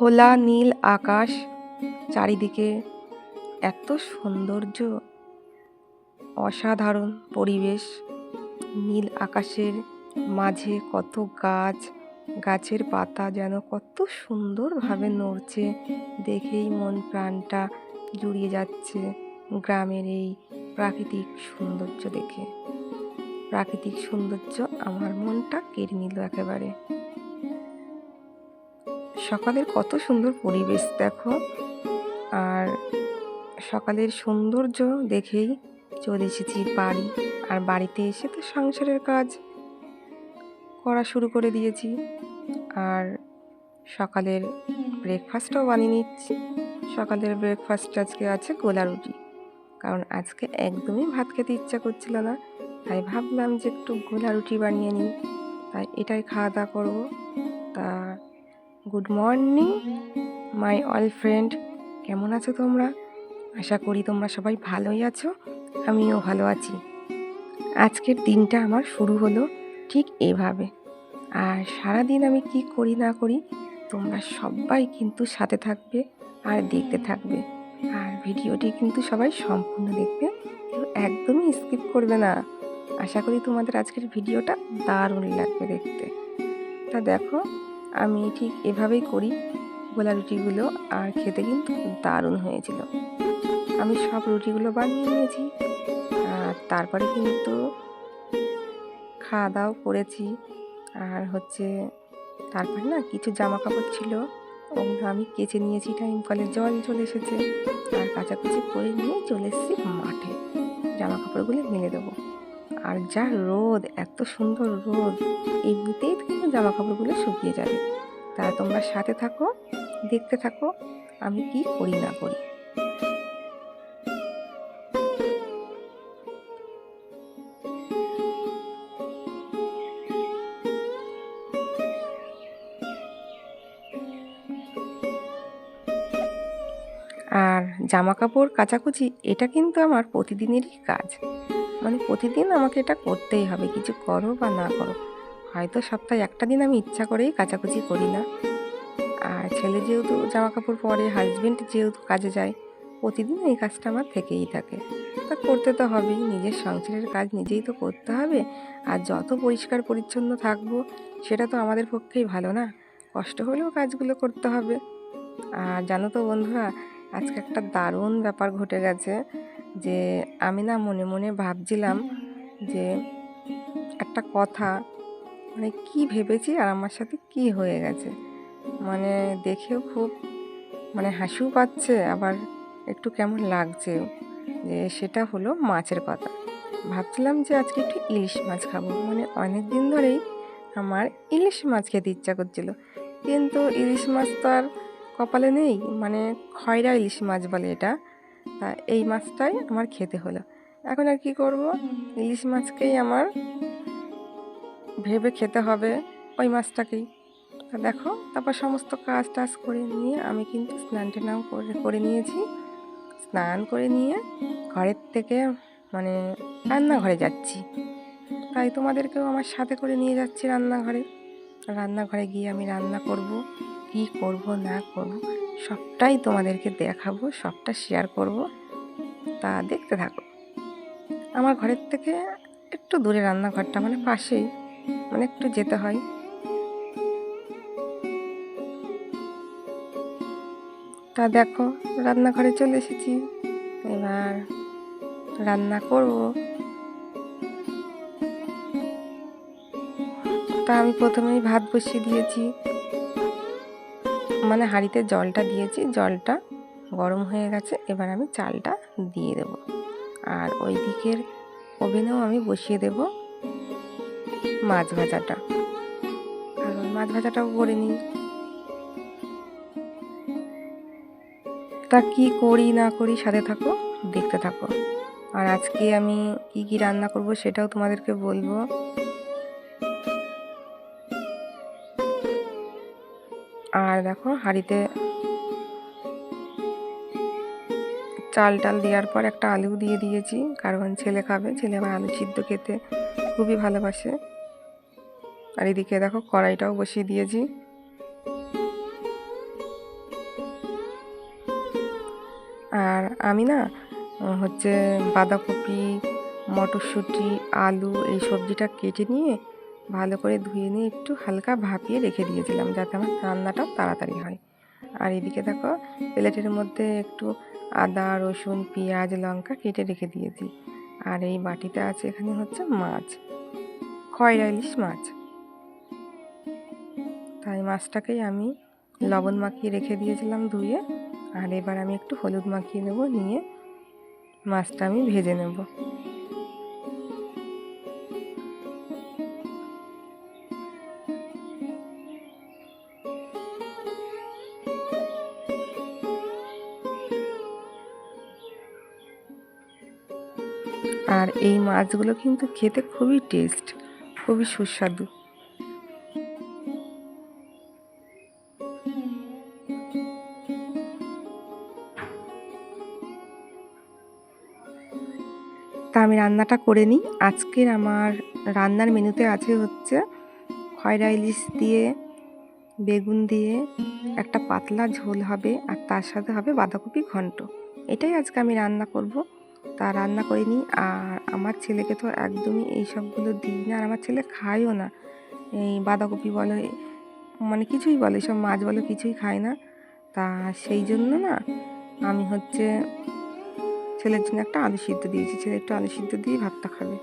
খোলা নীল আকাশ চারিদিকে এত সৌন্দর্য, অসাধারণ পরিবেশ। নীল আকাশের মাঝে কত গাছ, গাছের পাতা যেন কত সুন্দরভাবে নড়ছে দেখেই মন প্রাণটা জুড়িয়ে যাচ্ছে গ্রামের এই প্রাকৃতিক সৌন্দর্য দেখে। প্রাকৃতিক সৌন্দর্য আমার মনটা কেড়ে নিল একেবারে। সকালের কত সুন্দর পরিবেশ, দেখো। আর সকালের সৌন্দর্য দেখেই চলে এসেছি বাড়ি। আর বাড়িতে এসে তো সংসারের কাজ করা শুরু করে দিয়েছি। আর সকালের ব্রেকফাস্টও বানিয়ে নিচ্ছি। সকালের ব্রেকফাস্ট আজকে আছে গোলা রুটি। কারণ আজকে একদমই ভাত খেতে ইচ্ছা করছিল না। তাই ভাবলাম যে একটু গোলা রুটি বানিয়ে নিই। তাই এটাই খাওয়া দাওয়া করব। Good morning my all friend কেমন আছো তোমরা? আশা করি তোমরা সবাই ভালোই আছো, আমিও ভালো আছি। আজকের দিনটা আমার শুরু হলো ঠিক এভাবে। আর সারা দিন আমি কি করি না করি, তোমরা সবাই কিন্তু সাথে থাকবে আর দেখতে থাকবে। আর ভিডিওটি কিন্তু সবাই সম্পূর্ণ দেখবে, কেউ একদমই স্কিপ করবে না। আশা করি তোমাদের আজকের ভিডিওটা দারুণ লাগবে দেখতে। তা দেখো আমি ঠিক এভাবেই করি। গোলা রুটিগুলো আর খেতে কিন্তু দারুণ হয়েছিল। আমি সব রুটিগুলো বানিয়ে নিয়েছি আর তারপরে কিন্তু খাওয়া দাওয়া করেছি। আর হচ্ছে তারপরে না কিছু জামা কাপড় ছিল, ওগুলো আমি কেচে নিয়েছি। টাইম কলে জল চলে এসেছে। আর কাচাকুচি করে নিয়ে চলে এসেছি মাঠে। জামা কাপড়গুলো মেলে দেবো। আর যা রোদ, এত সুন্দর রোদ, এমনিতেই কিন্তু জামা কাপড়গুলো শুকিয়ে যাবে। তা তোমরা সাথে থাকো, দেখতে থাকো, আমি কি করি না করি। আর জামা কাপড় কাচাকুচি, এটা কিন্তু আমার প্রতিদিনেরই কাজ। মানে প্রতিদিন আমাকে এটা করতেই হবে, কিছু করো বা না করো। হয়তো সপ্তাহে একটা দিন আমি ইচ্ছা করেই কাচাকুচি করি না। আর ছেলে যেহেতু জামা কাপড় পরে হাজবেন্ড যেহেতু কাজে যায়, প্রতিদিন এই কাজটা আমার থেকেই থাকে। তা করতে তো হবেই, নিজের সংসারের কাজ নিজেই তো করতে হবে। আর যত পরিষ্কার পরিচ্ছন্ন থাকব, সেটা তো আমাদের পক্ষেই ভালো না। কষ্ট হলেও কাজগুলো করতে হবে। আর জানো তো বন্ধুরা, আজকে একটা দারুণ ব্যাপার ঘটে গেছে। যে আমি না মনে মনে ভাবছিলাম যে একটা কথা মানে কি ভেবেছি আর আমার সাথে কি হয়ে গেছে। মানে দেখেও খুব মানে হাসিও পাচ্ছে, আবার একটু কেমন লাগছে যে সেটা হলো মাছের কথা ভাবছিলাম যে আজকে একটু ইলিশ মাছ খাব। মানে অনেক দিন ধরেই আমার ইলিশ মাছ খেতে ইচ্ছা করছিল। কিন্তু ইলিশ মাছ তো আর কপালে নেই মানে খয়রা ইলিশ মাছ বলে এটা। তা এই মাছটাই আমার খেতে হলো। এখন আর কি করব? ইলিশ মাছকেই আমার ভেবে খেতে হবে ওই মাছটাকেই। দেখো, তারপর সমস্ত কাজ টাজ করে নিয়ে আমি কিন্তু স্নান টেনাও করে করে নিয়েছি। স্নান করে নিয়ে ঘরের থেকে মানে রান্নাঘরে যাচ্ছি। তাই তোমাদেরকেও আমার সাথে করে নিয়ে যাচ্ছি রান্নাঘরে। রান্নাঘরে গিয়ে আমি রান্না করব, কি করব, না করব সবটাই তোমাদেরকে দেখাবো, সবটা শেয়ার করব। তা দেখতে থাকো। আমার ঘরের থেকে একটু দূরে রান্নাঘরটা মানে পাশেই মানে একটু যেতে হয়। তা দেখো, রান্নাঘরে চলে এসেছি। এবার রান্না করব। তা আমি প্রথমেই ভাত বসিয়ে দিয়েছি। মানে হাঁড়িতে জলটা দিয়েছি, জলটা গরম হয়ে গেছে, এবার আমি চালটা দিয়ে দেব। আর ওই দিকের ওভেনেও আমি বসিয়ে দেব মাছ ভাজাটা। আর মাছ ভাজাটাও করে নিই। তা কি করি না করি সাথে থাকো, দেখতে থাকো। আর আজকে আমি কি কি রান্না করব সেটাও তোমাদেরকে বলব। আর দেখো হাঁড়িতে চাল টাল দেওয়ার পর একটা আলু দিয়ে দিয়েছি। কারণ ছেলে খাবে, ছেলে আবার আলু সিদ্ধ খেতে খুবই ভালোবাসে। আর এদিকে দেখো কড়াইটাও বসিয়ে দিয়েছি। আর আমি না হচ্ছে বাঁধাকপি, মটরশুঁটি, আলু এই সবজিটা কেটে নিয়ে ভালো করে ধুয়ে নিয়ে একটু হালকা ভাপিয়ে রেখে দিয়েছিলাম যাতে আমার রান্নাটাও তাড়াতাড়ি হয়। আর এদিকে দেখো, প্লেটের মধ্যে একটু আদা, রসুন, পেঁয়াজ, লঙ্কা কেটে রেখে দিয়েছি। আর এই বাটিতে আছে এখানে হচ্ছে মাছ, খয়রা ইলিশ মাছ। তাই মাছটাকেই আমি লবণ মাখিয়ে রেখে দিয়েছিলাম ধুয়ে, আর এবার আমি একটু হলুদ মাখিয়ে নেব, নিয়ে মাছটা আমি ভেজে নেব। আর এই মাছগুলো কিন্তু খেতে খুবই টেস্ট খুবই সুস্বাদু। তা আমি রান্নাটা করে নিই। আজকের আমার রান্নার মেনুতে আছে হচ্ছে খয়রা ইলিশ দিয়ে, বেগুন দিয়ে, একটা পাতলা ঝোল হবে আর তার সাথে হবে বাঁধাকপি ঘন্ট। এটাই আজকে আমি রান্না করব। তা রান্না করে নিই আর আমার ছেলেকে তো একদমই এই সবগুলো দিই না। আর আমার ছেলে খায়ও না। এই বাঁধাকপি বলে মানে কিছুই বলে এইসব মাছ বলে কিছুই খায় না। তা সেই জন্য না আমি হচ্ছে ছেলের জন্য একটা আলু সিদ্ধ দিয়েছি। ছেলে একটু আলু সিদ্ধ দিয়ে ভাতটা খাবে।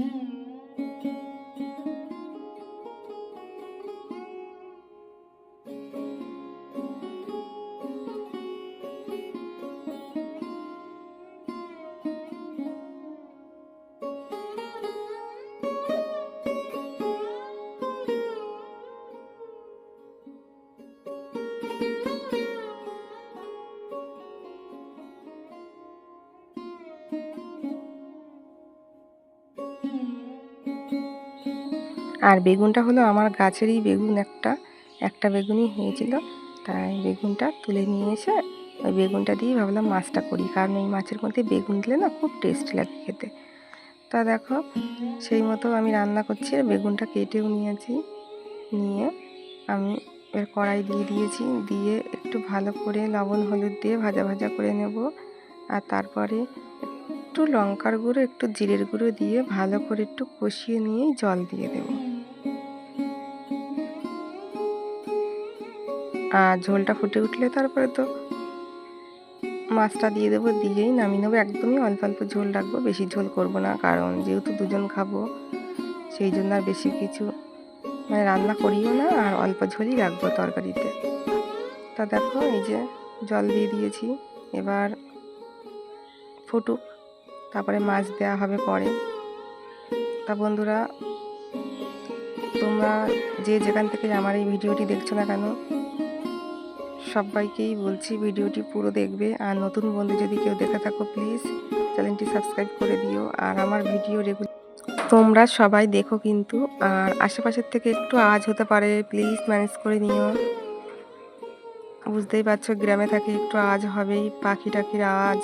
Mm. আর বেগুনটা হলো আমার গাছেরই বেগুন একটা একটা বেগুনই হয়েছিল। তাই বেগুনটা তুলে নিয়ে এসে ওই বেগুনটা দিয়ে ভাবলাম মাছটা করি, কারণ ওই মাছের মধ্যে বেগুন দিলে না খুব টেস্ট লাগে খেতে। তা দেখো, সেই মতো আমি রান্না করছি আর বেগুনটা কেটেও নিয়েছি। নিয়ে আমি এর কড়াই দিয়ে দিয়েছি, দিয়ে একটু ভালো করে লবণ হলুদ দিয়ে ভাজা ভাজা করে নেব। আর তারপরে একটু লঙ্কার গুঁড়ো, একটু জিরের গুঁড়ো দিয়ে ভালো করে একটু কষিয়ে নিয়েই জল দিয়ে দেবো। আর ঝোলটা ফুটে উঠলে তারপরে তো মাছটা দিয়ে দেবো, দিয়েই নামিয়ে নেব। একদমই অল্প অল্প ঝোল রাখব, বেশি ঝোল করব না, কারণ যেহেতু দুজন খাব, সেই জন্য আর বেশি কিছু মানে রান্না করিও না, আর অল্প ঝোলই রাখব তরকারিতে। তা দেখো, এই যে জল দিয়ে দিয়েছি, এবার ফুটুক, তারপরে মাছ দেওয়া হবে পরে। তা বন্ধুরা, তোমরা যে যেখান থেকে আমার এই ভিডিওটি দেখছ না কেন সবাইকেই বলছি ভিডিওটি পুরো দেখবে। আর নতুন বন্ধু যদি কেউ দেখে থাকো প্লিজ চ্যানেলটি সাবস্ক্রাইব করে দিও। আর আমার ভিডিও রেগুলার তোমরা সবাই দেখো কিন্তু। আর আশেপাশের থেকে একটু আওয়াজ হতে পারে প্লিজ ম্যানেজ করে নিও। বুঝতেই পারছ, গ্রামে থাকে একটু আওয়াজ হবেই পাখি টাখির আওয়াজ।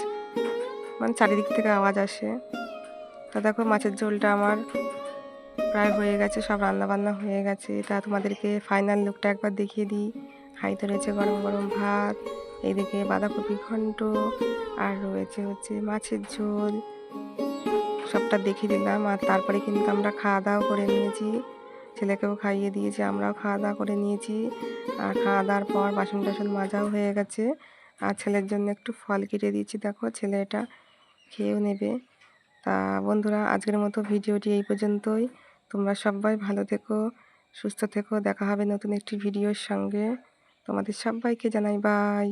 মানে চারিদিক থেকে আওয়াজ আসে। তা দেখো, মাছের ঝোলটা আমার প্রায় হয়ে গেছে, সব রান্না বান্না হয়ে গেছে। তা তোমাদেরকে ফাইনাল লুকটা একবার দেখিয়ে দিই। হাইতে রয়েছে গরম গরম ভাত এইদিকে বাঁধাকপি ঘন্ট, আর রয়েছে হচ্ছে মাছের ঝোল। সবটা দেখিয়ে দিলাম, আর তারপরে কিন্তু আমরা খাওয়া দাওয়া করে নিয়েছি। ছেলেকেও খাইয়ে দিয়েছি, আমরাও খাওয়া দাওয়া করে নিয়েছি। আর খাওয়া দাওয়ার পর বাসন টাসন মাজাও হয়ে গেছে। আর ছেলের জন্য একটু ফল কেটে দিয়েছি, দেখো ছেলে এটা খেয়েও নেবে। তা বন্ধুরা, আজকের মতো ভিডিওটি এই পর্যন্তই। তোমরা সবাই ভালো থেকো, সুস্থ থেকো, দেখা হবে নতুন একটি ভিডিওর সঙ্গে। তোমাদের সবাইকে জানাই বাই